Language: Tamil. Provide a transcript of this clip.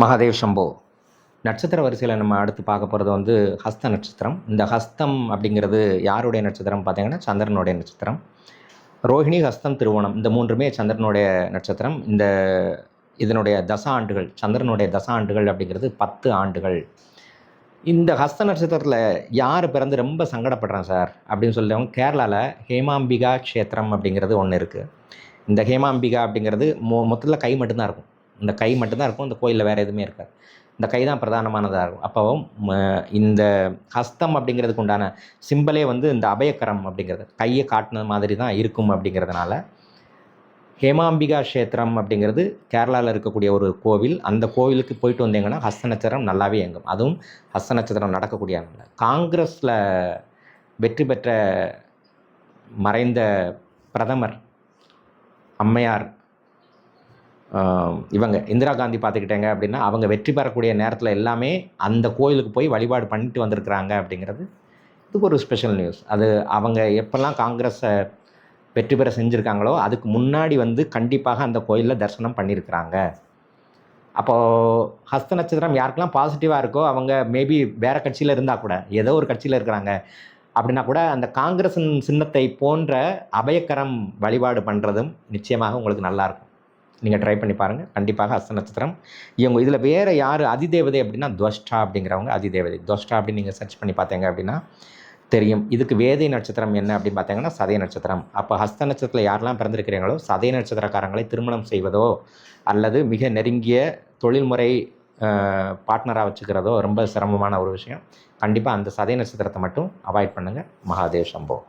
மகாதேவ் சம்போ. நட்சத்திர வரிசையில் நம்ம அடுத்து பார்க்க போகிறது வந்து ஹஸ்த நட்சத்திரம். இந்த ஹஸ்தம் அப்படிங்கிறது யாருடைய நட்சத்திரம் பார்த்தீங்கன்னா சந்திரனுடைய நட்சத்திரம். ரோஹிணி ஹஸ்தம் திருவோணம் இந்த மூன்றுமே சந்திரனுடைய நட்சத்திரம். இந்த இதனுடைய தச ஆண்டுகள் சந்திரனுடைய தச ஆண்டுகள் அப்படிங்கிறது பத்து ஆண்டுகள். இந்த ஹஸ்த நட்சத்திரத்தில் யார் பிறந்து ரொம்ப சங்கடப்படுறான் சார்? அப்படின்னு சொல்லுறவங்க கேரளாவில் ஹேமாம்பிகா க்ஷேத்திரம் அப்படிங்கிறது ஒன்று இருக்குது இந்த ஹேமாம்பிகா அப்படிங்கிறது மொ மொத்தத்தில் கை மட்டும்தான் இருக்கும். இந்த கை மட்டும்தான் இருக்கும் இந்த கோயிலில் வேறு எதுவுமே இருக்காது. இந்த கை தான் பிரதானமானதாக இருக்கும். அப்போ ம- இந்த ஹஸ்தம் அப்படிங்கிறதுக்கு உண்டான சிம்பலே வந்து இந்த அபயக்கரம் அப்படிங்கிறது. கையை காட்டின மாதிரி தான் இருக்கும் அப்படிங்கிறதுனால. ஹேமாம்பிகா கஷேத்திரம் அப்படிங்கிறது கேரளாவில் இருக்கக்கூடிய ஒரு கோவில். அந்த கோவிலுக்கு போயிட்டு வந்தீங்கன்னா ஹஸ்த நட்சத்திரம் நல்லாவே இயங்கும். அதுவும் ஹஸ்த நட்சத்திரம் நடக்கக்கூடிய காங்கிரஸில் வெற்றி பெற்ற மறைந்த பிரதமர் அம்மையார் இவங்க இந்திரா காந்தி பார்த்துக்கிட்டேங்க அப்படின்னா அவங்க வெற்றி பெறக்கூடிய நேரத்தில் எல்லாமே அந்த கோயிலுக்கு போய் வழிபாடு பண்ணிட்டு வந்திருக்கிறாங்க அப்படிங்கிறது இதுக்கு ஒரு ஸ்பெஷல் நியூஸ் அது அவங்க எப்போல்லாம் காங்கிரஸை வெற்றி பெற செஞ்சுருக்காங்களோ அதுக்கு முன்னாடி வந்து கண்டிப்பாக அந்த கோயிலில் தரிசனம் பண்ணியிருக்கிறாங்க அப்போது ஹஸ்த நட்சத்திரம் யாருக்கெல்லாம் பாசிட்டிவாக இருக்கோ அவங்க மேபி வேறு கட்சியில் இருந்தால் கூட ஏதோ ஒரு கட்சியில் இருக்கிறாங்க. அப்படின்னா கூட அந்த காங்கிரஸின் சின்னத்தை போன்ற அபயக்கரம் வழிபாடு பண்ணுறதும் நிச்சயமாக உங்களுக்கு நல்லாயிருக்கும் நீங்கள் ட்ரை பண்ணி பாருங்கள் கண்டிப்பாக ஹஸ்த நட்சத்திரம். இவங்க இதில் வேறு யார் அதிதேவதை அப்படின்னா துவஷ்டா அப்படிங்கிறவங்க அதிதேவதை. துவஷ்டா அப்படின்னு நீங்கள் சர்ச் பண்ணி பார்த்தீங்க அப்படின்னா தெரியும். இதுக்கு வேதை நட்சத்திரம் என்ன அப்படின்னு பார்த்தீங்கன்னா சதய நட்சத்திரம். அப்போ ஹஸ்த நட்சத்திரத்தில் யாரெல்லாம் பிறந்திருக்கிறீங்களோ சதய நட்சத்திரக்காரங்களை திருமணம் செய்வதோ அல்லது மிக நெருங்கிய தொழில்முறை பார்ட்னராக வச்சுக்கிறதோ ரொம்ப சிரமமான ஒரு விஷயம். கண்டிப்பாக அந்த சதய நட்சத்திரத்தை மட்டும் அவாய்ட் பண்ணுங்கள் மகாதேவ் சம்பவம்